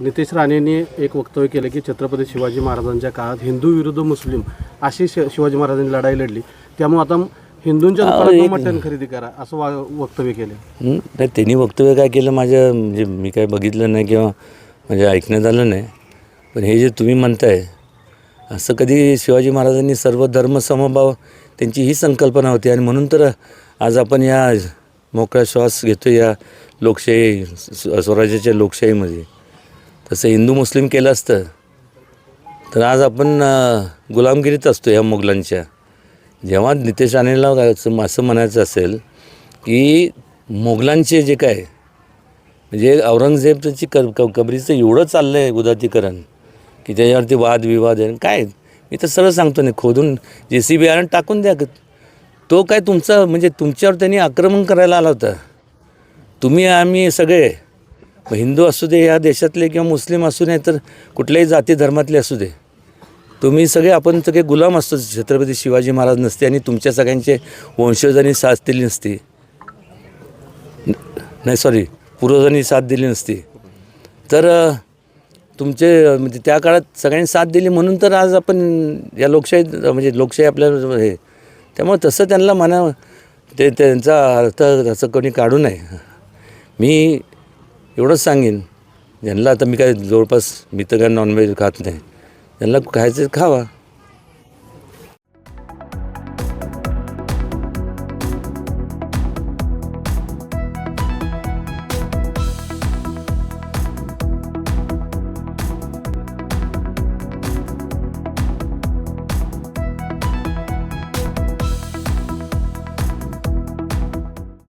नितेश राणेंनी एक वक्तव्य केलं की छत्रपती शिवाजी महाराजांच्या काळात हिंदू विरुद्ध मुस्लिम अशी शि- शिवाजी महाराजांनी लढाई लढली. त्यामुळे आता हिंदूंच्या दुकानात एक- मटण खरेदी करा असं वा- वक्तव्य केलं. हं? नाही त्यांनी वक्तव्य काय केलं? माझ्या म्हणजे मी काय बघितलं नाही किंवा म्हणजे ऐकण्यात आलं नाही. पण हे जे तुम्ही म्हणताय असं कधी शिवाजी महाराजांनी सर्व धर्म समभाव त्यांची ही संकल्पना होती. आणि म्हणून तर आज आपण या मोकळा श्वास घेतो या लोकशाही स्व- स्वराज्याच्या लोकशाहीमध्ये. तसं हिंदू मुस्लिम केलं असतं. तर आज आपण गुलामगिरीत असतो ह्या मुघलांच्या. जेव्हा नितेश राणेला असं असं म्हणायचं असेल की मोगलांचे जे काय म्हणजे औरंगजेबची क क- कबरीचं एवढं चाललं आहे उदातीकरण की त्याच्यावरती वादविवाद आहे. काय? मी तर सरळ सांगतो नाही खोदून जे सी बी आर टाकून द्या. तो काय तुमचा म्हणजे तुमच्यावर त्यांनी आक्रमण करायला आला होता. तुम्ही आम्ही सगळे मग हिंदू असू दे या देशातले किंवा मुस्लिम असू नये तर कुठल्याही जाती धर्मातले असू दे. तुम्ही सगळे आपण सगळे गुलाम असतो छत्रपती शिवाजी महाराज नसते आणि तुमच्या सगळ्यांचे वंशजांनी साथ दिली नसती. नाही सॉरी पूर्वजांनी साथ दिली नसती. तर तुमचे म्हणजे त्या काळात सगळ्यांनी साथ दिली म्हणून तर आज आपण या लोकशाही म्हणजे लोकशाही आपल्या हे त्यामुळे तसं त्यांना म्हणा ते त्यांचा अर्थ असं कोणी काढू नये. मी एवढंच सांगेन. ज्यांना आता मी काय जवळपास मी तर काय नॉनव्हेज खात नाही. त्यांना खायचं खावा.